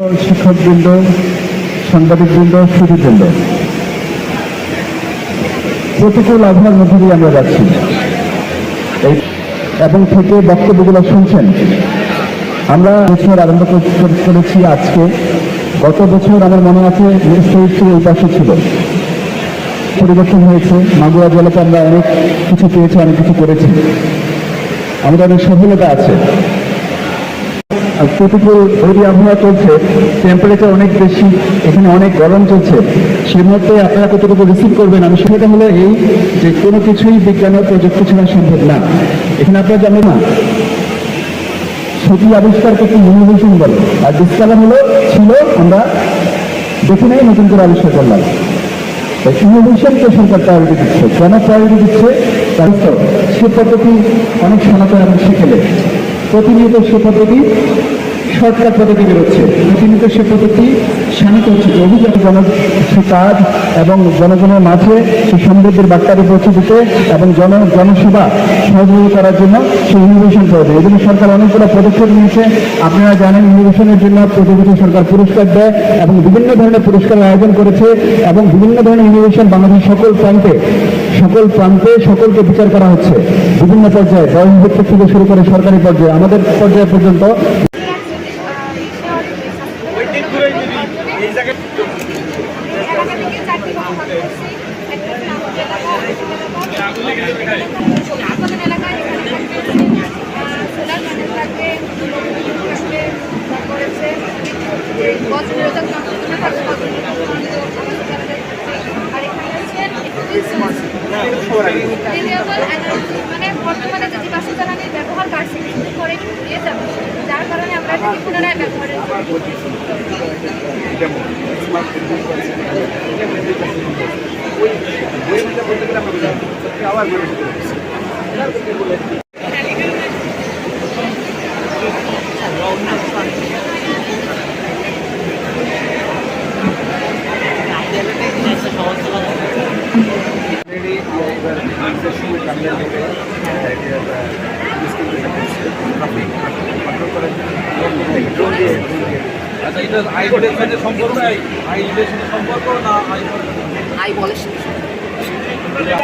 শিক্ষকবৃন্দ, সাংবাদিকবৃন্দ সুদীবৃন্দ প্রতিকূল আবহাওয়ার মধ্যে দিয়ে আমরা যাচ্ছি। এবং থেকে বক্তব্যগুলো শুনছেন। আমরা বছর আরম্ভ কর- কর- করেছি আজকে। গত বছর আমার মনে আছে মিনিস্টার এই পাশে ছিল। পরিবর্তন হয়েছে। মাগুয়া জেলাতে আমরা অনেক কিছু পেয়েছি, অনেক কিছু করেছি। আমাদের অনেক সফলতা আছে। প্রতিকূল বৈরী আবহাওয়া চলছে টেম্পারেচার অনেক বেশি, এখানে অনেক গরম চলছে। সে মুহূর্তে আপনারা কতটুকু রিসিভ করবেন? আমি সেটা হলো এই যে কোনো কিছুই বিজ্ঞান প্রযুক্তি ছাড়া সম্ভব না। এখানে আপনারা জানেন না সেটি আবিষ্কার করতে ইনোভেশন বলে আর ডিসকাভার হলো ছিল, আমরা দেখে নেই, নতুন করে আবিষ্কার করলাম। ইনোভেশনকে সরকার প্রায়োরিটি দিচ্ছে, কেন প্রায়োরিটি দিচ্ছে? কারণ তো সে পদ্ধতি অনেক সনাতন এবং শিখেলে প্রতিনিয়ত সে পদ্ধতি শর্টকাট পদ্ধতি বেরোচ্ছে। প্রতিনিয়ত সে পদ্ধতি শানিত হচ্ছে। অভিযোগ জন কাজ এবং জনগণের মাঝে সে সমৃদ্ধির বার্তাটি পৌঁছে দিতে এবং জন জনসেবা সহযোগী করার জন্য সেই ইনোভেশন করে দেয় এই জন্য সরকার অনেকগুলো পদক্ষেপ নিয়েছে। আপনারা জানেন ইনোভেশনের জন্য প্রতি সরকার পুরস্কার দেয় এবং বিভিন্ন ধরনের পুরস্কারের আয়োজন করেছে এবং বিভিন্ন ধরনের ইনোভেশন বাংলাদেশের সকল প্রান্তে সকল প্রান্তে সকলকে বিচার করা হচ্ছে। বিভিন্ন পর্যায়ে বয়স ভিত্তিক থেকে শুরু করে সরকারি পর্যায়ে, আমাদের পর্যায়ে পর্যন্ত মানে বর্তমানে যে জীবাশ্ম জ্বালানির ব্যবহার বাড়ছে পরে দিয়ে যাবে যার কারণে আমরা এটাকে পুনরায় ব্যবহারের জন্য আচ্ছা এটা আই বোর্ডের সাথে সম্পর্ক আই আই বোর্ডের সাথে সম্পর্ক না আই আই বলে এটা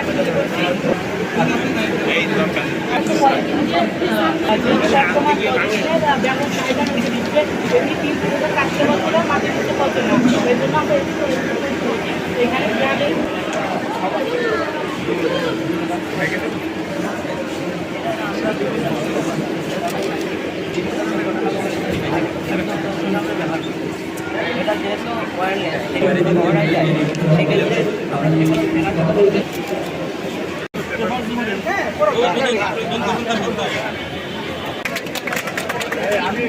সেক্ষেত্রে ঘোরা যায় সেক্ষেত্রে আমি